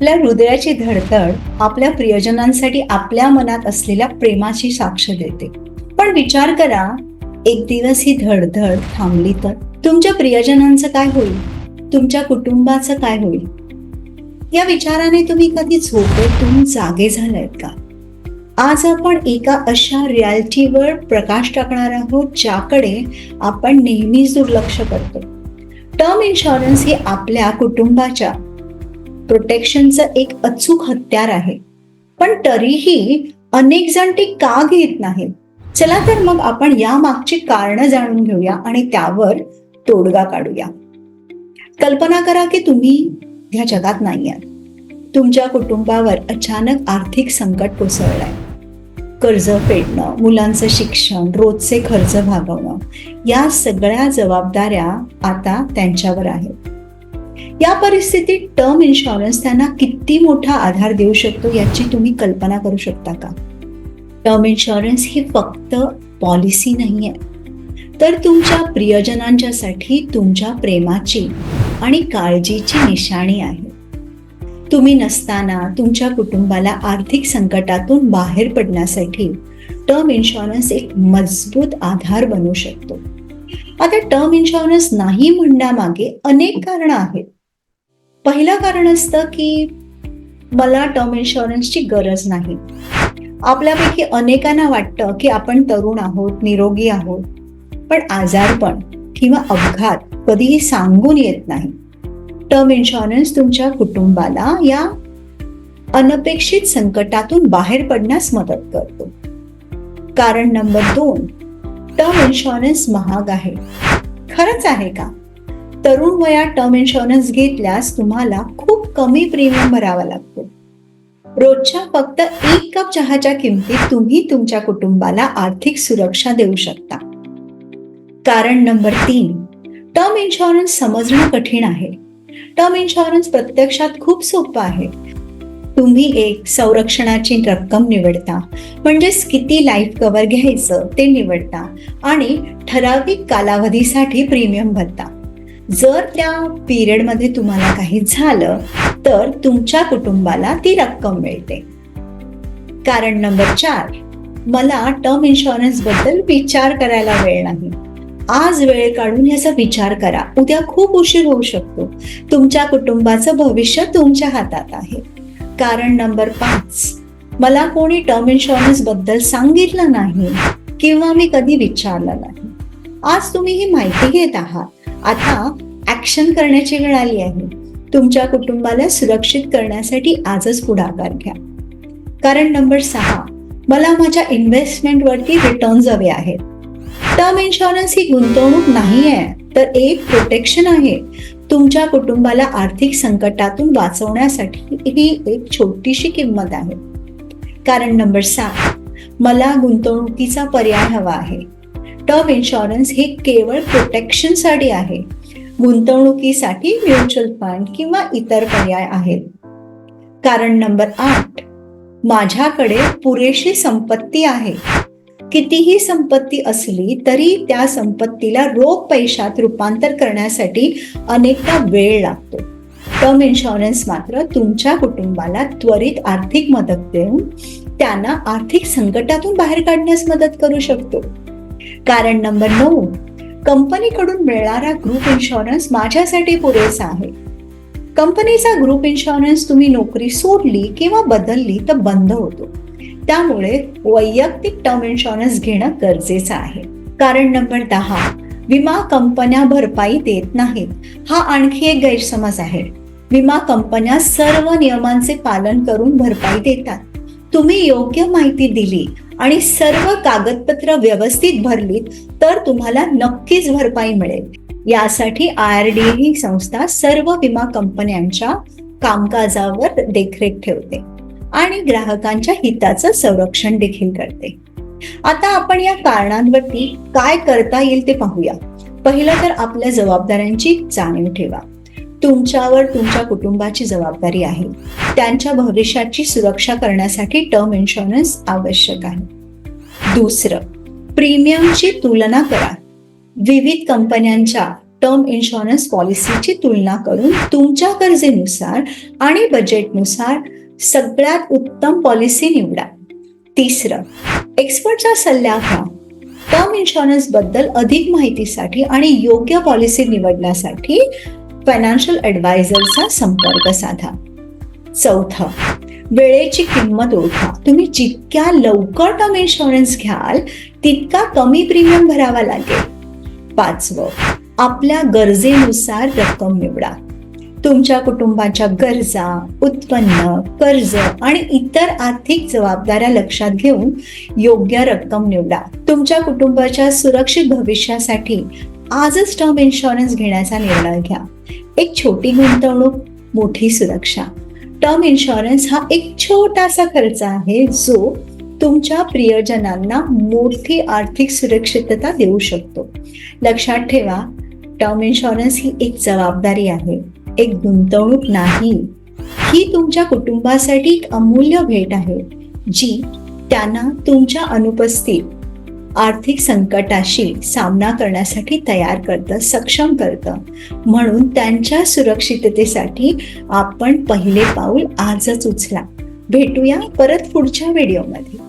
आपल्या हृदयाची धडधड आपल्या प्रियजनांसाठी आपल्या मनात असलेल्या प्रेमाची साक्ष देते. पण विचार करा एक दिवस ही धडधड थांबली तर? तुमच्या प्रियजनांचं काय होईल? तुमच्या कुटुंबाचं काय होईल? या विचाराने तुम्ही कधी झोपेतून जागे झालायत का? आज आपण एका अशा रियालिटीवर प्रकाश टाकणार आहोत ज्याकडे आपण नेहमीच दुर्लक्ष करतो. टर्म इन्शुरन्स ही आपल्या कुटुंबाच्या प्रोटेक्शनचं एक अचूक हत्यार आहे. पण तरीही अनेक जण ती का घेत नाहीत? चला तर मग आपण या मागची कारणं जाणून घेऊया आणि त्यावर तोडगा काढूया. कल्पना करा की तुम्ही ह्या जगात नाही आहात तुमच्या कुटुंबावर अचानक आर्थिक संकट कोसळलंय. कर्ज फेडणं मुलांचं शिक्षण रोजचे खर्च भागवणं या सगळ्या जबाबदाऱ्या आता त्यांच्यावर आहेत. या परिस्थितीत टर्म इन्शुरन्स त्यांना किती मोठा आधार देऊ शकतो याची तुम्ही कल्पना करू शकता का? टर्म इन्शुरन्स ही फक्त पॉलिसी नाही आहे. तर तुमच्या प्रियजनांच्यासाठी तुमच्या प्रेमाची आणि काळजीची निशाणी आहे. तुम्ही नसताना तुमच्या कुटुंबाला आर्थिक संकटातून बाहेर पडण्यासाठी टर्म इन्शुरन्स एक मजबूत आधार बनू शकतो. आता टर्म इन्शुरन्स नाही म्हणण्यामागे अनेक कारणं आहेत. पहिलं कारण असतं की मला टर्म इन्शुरन्सची गरज नाही. आपल्यापैकी अनेकांना वाटतं की आपण तरुण आहोत निरोगी आहोत पण आजारपण किंवा अपघात कधीही सांगून येत नाही. टर्म इन्शुरन्स तुमच्या कुटुंबाला या अनपेक्षित संकटातून बाहेर पडण्यास मदत करतो. कारण नंबर दोन टर्म इन्शुरन्स महाग आहे. खरंच आहे का? तरुण वयात टर्म इन्शुरन्स घेतल्यास तुम्हाला खूप कमी प्रीमियम भरावा लागतो. रोजच्या फक्त एक कप चहाच्या किमतीत तुम्ही तुमच्या कुटुंबाला आर्थिक सुरक्षा देऊ शकता. कारण नंबर तीन टर्म इन्शुरन्स समजणं कठीण आहे. टर्म इन्शुरन्स प्रत्यक्षात खूप सोपं आहे. तुम्ही एक संरक्षणाची रक्कम निवडता म्हणजेच किती लाईफ कव्हर घ्यायचं ते निवडता आणि ठराविक कालावधीसाठी प्रीमियम भरता. जर त्या पिरियडमध्ये तुम्हाला काही झालं तर तुमच्या कुटुंबाला ती रक्कम मिळते. कारण नंबर चार मला टर्म इन्शुरन्सबद्दल विचार करायला वेळ नाही. आज वेळ काढून याचा विचार करा. उद्या खूप उशीर होऊ शकतो. तुमच्या कुटुंबाचं भविष्य तुमच्या हातात आहे. कारण नंबर पाच मला कोणी टर्म इन्शुरन्सबद्दल सांगितलं नाही किंवा मी कधी विचारलं नाही. आज तुम्ही ही माहिती घेत आहात. आता ऍक्शन करण्याची वेळ आली आहे. तुमच्या कुटुंबाला सुरक्षित करण्यासाठी आजच पुढाकार घ्या. कारण नंबर सहा मला माझ्या इन्व्हेस्टमेंट वरती रिटर्न्स हवे आहेत. टर्म इन्शुरन्स ही गुंतवणूक नाही आहे तर एक प्रोटेक्शन आहे. तुमच्या कुटुंबाला आर्थिक संकटातून वाचवण्यासाठी ही एक छोटीशी किंमत आहे. कारण नंबर सात मला गुंतवणुकीचा पर्याय हवा आहे. टर्म इन्शुरन्स हे केवळ प्रोटेक्शनसाठी आहे. गुंतवणुकीसाठी म्युच्युअल फंड किंवा इतर पर्याय आहेत. कारण नंबर आठ माझ्याकडे पुरेशी संपत्ती आहे. कितीही संपत्ती असली तरी त्या संपत्तीला रोख पैशात रूपांतर करण्यासाठी अनेकदा वेळ लागतो. टर्म इन्शुरन्स मात्र तुमच्या कुटुंबाला त्वरित आर्थिक मदत देऊन त्यांना आर्थिक संकटातून बाहेर काढण्यास मदत करू शकतो. कारण नंबर नऊ कंपनीकडून मिळणारा ग्रुप इन्शुरन्स माझ्यासाठी पुरेसा आहे. कंपनीचा ग्रुप इन्शुरन्स तुम्ही नोकरी सोडली किंवा बदलली तर बंद होतो. त्यामुळे वैयक्तिक टर्म इन्शुरन्स घेणं गरजेचं आहे. कारण नंबर दहा विमा कंपन्या भरपाई देत नाहीत. हा आणखी एक गैरसमज आहे. विमा कंपन्या सर्व नियमांचे पालन करून भरपाई देतात. तुम्ही योग्य माहिती दिली आणि सर्व कागदपत्र व्यवस्थित भरलीत तर तुम्हाला नक्कीच भरपाई मिळेल. यासाठी आय आर डी ही संस्था सर्व विमा कंपन्यांच्या कामकाजावर देखरेख ठेवते आणि ग्राहकांच्या हिताचं संरक्षण देखील करते. आता आपण या कारणांवरती काय करता येईल ते पाहूया. पहिलं तर आपल्या जबाबदाऱ्यांची जाणीव ठेवा. तुमच्यावर तुमच्या कुटुंबाची जबाबदारी आहे. त्यांच्या भविष्याची सुरक्षा करण्यासाठी टर्म इन्शुरन्स आवश्यक आहे. दुसरं प्रीमियमची तुलना करा. विविध कंपन्यांच्या टर्म इन्शुरन्स पॉलिसीची तुलना करून तुमच्या गरजेनुसार आणि बजेटनुसार सगळ्यात उत्तम पॉलिसी निवडा. तिसरं एक्सपर्टचा सल्ला घ्या. टर्म इन्शुरन्सबद्दल अधिक माहितीसाठी आणि योग्य पॉलिसी निवडण्यासाठी फायनान्शियल ॲडवायझरचा संपर्क साधा. चौथं वेळेची किंमत ओळखा. तुम्ही जितक्या लवकर टर्म इन्शुरन्स घ्याल तितका कमी प्रीमियम भरावा लागेल. पाचवं आपल्या गरजेनुसार रक्कम निवडा. तुमच्या कुटुंबाच्या गरजा उत्पन्न कर्ज आणि इतर आर्थिक जबाबदाऱ्या लक्षात घेऊन योग्य रक्कम निवडा. तुमच्या कुटुंबाच्या सुरक्षित भविष्यासाठी आजच टर्म इन्शुरन्स घेण्याचा निर्णय घ्या. एक छोटी गुंतवणूक मोठी सुरक्षा. टर्म इन्शुरन्स हा एक छोटासा खर्च आहे जो तुमच्या प्रियजनांना मोठी आर्थिक सुरक्षितता देऊ शकतो. लक्षात ठेवा टर्म इन्शुरन्स ही एक जबाबदारी आहे एक गुंतवणूक नाही. ही तुमच्या कुटुंबासाठी एक अमूल्य भेट आहे जी त्यांना तुमच्या अनुपस्थित आर्थिक संकटाशी सामना करण्यासाठी तयार करतं सक्षम करतं. म्हणून त्यांच्या सुरक्षिततेसाठी आपण पहिले पाऊल आजच उचला. भेटूया परत पुढच्या व्हिडिओमध्ये.